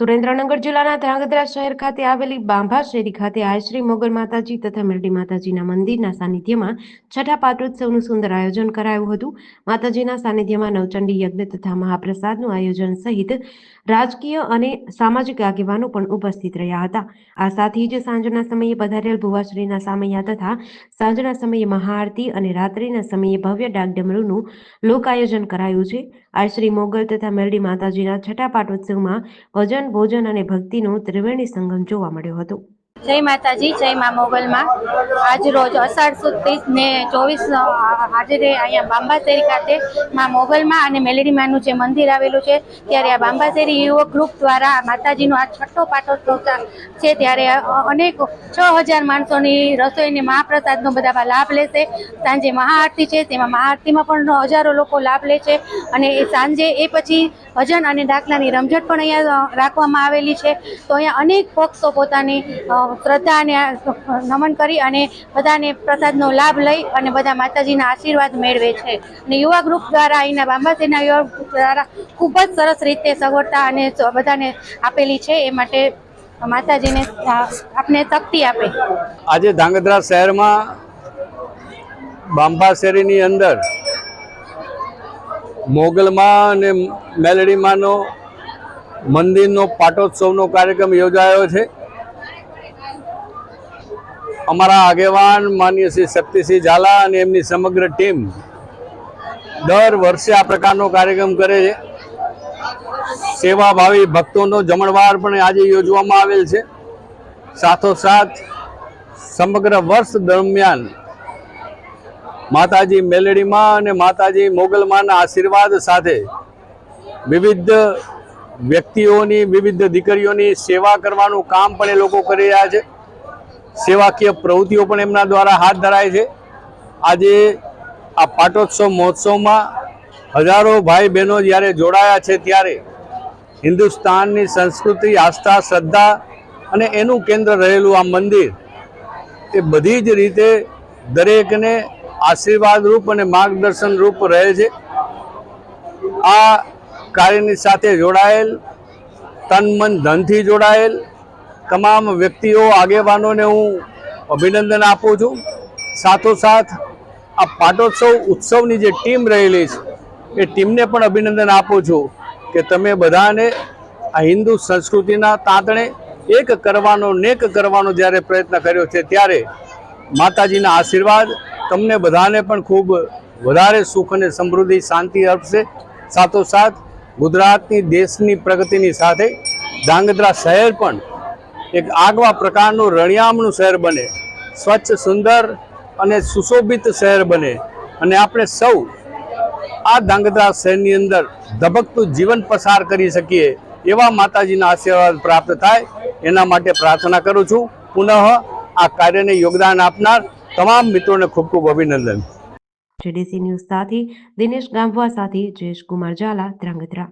સુરેન્દ્રનગર જિલ્લાના ધ્રાંગધ્રા શહેર ખાતે આવેલી બાંભા શેરી ખાતે આયશ્રી મોગલ માતાજી તથા મેરડી માતાજીના મંદિરના સાનિધ્યમાં છઠ્ઠા પાટોત્સવનું સુંદર આયોજન કરાયું હતું. માતાજીના સાનિધ્યમાં નવચંડી યજ્ઞ તથા મહાપ્રસાદનું આયોજન સહિત રાજકીય અને સામાજિક આગેવાનો પણ ઉપસ્થિત રહ્યા હતા. આ સાથે જ સાંજના સમયે પધારેલ ભુવાશ્રીના સામૈયા તથા સાંજના સમયે મહાઆરતી અને રાત્રિના સમયે ભવ્ય ડાકડમરૂનું લોક આયોજન કરાયું છે. આયશ્રી મોગલ તથા મેરડી માતાજીના છઠ્ઠા પાટોત્સવમાં ભજન ભોજન અને ભક્તિનો ત્રિવેણી સંગમ જોવા મળ્યો હતો. જય માતાજી, જય મા મોગલમાં. આજ રોજ અષાઢ સુદ ત્રીસ ને ચોવીસ હાજરે અહીંયા બાંબાસેરી ખાતે મા મોગલમાં અને મેલેડી માનું જે મંદિર આવેલું છે, ત્યારે આ બાંબાશેરી યુવક ગ્રુપ દ્વારા માતાજીનો આ છઠ્ઠો પાટોત્સવ છે, ત્યારે અનેક છ હજાર માણસોની રસોઈને મહાપ્રસાદનો બધા લાભ લેશે. સાંજે મહાઆરતી છે, તેમાં મહાઆરતીમાં પણ હજારો લોકો લાભ લે છે. અને સાંજે એ પછી ભજન અને ડાકલાની રમઝટ પણ અહીંયા રાખવામાં આવેલી છે. તો અહીંયા અનેક પક્ષો પોતાની શ્રદ્ધાને નમન કરી અને બધાને પ્રસાદનો લાભ લઈ અને બધા માતાજીના આશીર્વાદ મેળવે છે. અને યુવા ગ્રુપ દ્વારા અહીંના બાંબાસેના યુવા ગ્રુપ દ્વારા ખૂબ જ સરસ રીતે સગવડતા અને બધાને આપેલી છે. એ માટે માતાજીને આપને શક્તિ આપે. આજે ધાંગધ્રા શહેરમાં બાંબા શેરીની અંદર મોગલમાં અને મેલડીમાંનો મંદિરનો પાટોત્સવનો કાર્યક્રમ યોજાયો છે. અમારા આગેવાન માન્ય શ્રી શક્તિસિંહ ઝાલા અને એમની સમગ્ર ટીમ દર વર્ષે આ પ્રકારનો કાર્યક્રમ કરે છે. સેવાભાવી ભક્તોનો જમણવાર પણ આજે યોજવામાં આવેલ છે. સાથોસાથ સમગ્ર વર્ષ દરમિયાન માતાજી મેલડીમાં અને માતાજી મોગલમાના આશીર્વાદ સાથે વિવિધ વ્યક્તિઓની, વિવિધ દીકરીઓની સેવા કરવાનું કામ પણ એ લોકો કરી રહ્યા છે. સેવાકીય પ્રવૃત્તિઓ પણ એમના દ્વારા હાથ ધરાય છે. આજે આ પાટોત્સવ મહોત્સવમાં હજારો ભાઈ બહેનો જ્યારે જોડાયા છે ત્યારે હિન્દુસ્તાનની સંસ્કૃતિ, આસ્થા, શ્રદ્ધા અને એનું કેન્દ્ર રહેલું આ મંદિર એ બધી જ રીતે દરેકને આશીર્વાદરૂપ અને માર્ગદર્શન રૂપ રહે છે. આ કાર્યની સાથે જોડાયેલ, તન મન ધનથી જોડાયેલ તમામ વ્યક્તિઓ, આગેવાનોને હું અભિનંદન આપું છું. સાથોસાથ આ પાટોત્સવ ઉત્સવની જે ટીમ રહેલી છે, એ ટીમને પણ અભિનંદન આપું છું કે તમે બધાને આ હિન્દુ સંસ્કૃતિના તાંતણે એક કરવાનો નેક કરવાનો જ્યારે પ્રયત્ન કર્યો છે, ત્યારે માતાજીના આશીર્વાદ તમને બધાને પણ ખૂબ વધારે સુખ અને સમૃદ્ધિ, શાંતિ આપશે સાથોસાથ, ગુજરાતની દેશની પ્રગતિની સાથે ધાંગધ્રા શહેર પણ એક આગવા પ્રકારનું રણિયામનું શહેર બને. સ્વચ્છ, સુંદર અને સુશોભિત શહેર બને. અને આપણે સૌ આ ધાંગધ્રા શહેરની અંદર ધબકતું જીવન પસાર કરી શકીએ એવા માતાજીના આશીર્વાદ પ્રાપ્ત થાય. એના માટે પ્રાર્થના કરું છું. પુનઃ આ કાર્યને યોગદાન આપનાર તમામ મિત્રોને ખૂબ ખૂબ અભિનંદન. જેડીસી ન્યૂઝ સાથે દિનેશ ગામવા સાથે જયેશ કુમાર ઝાલા ધ્રાંગધ્રા.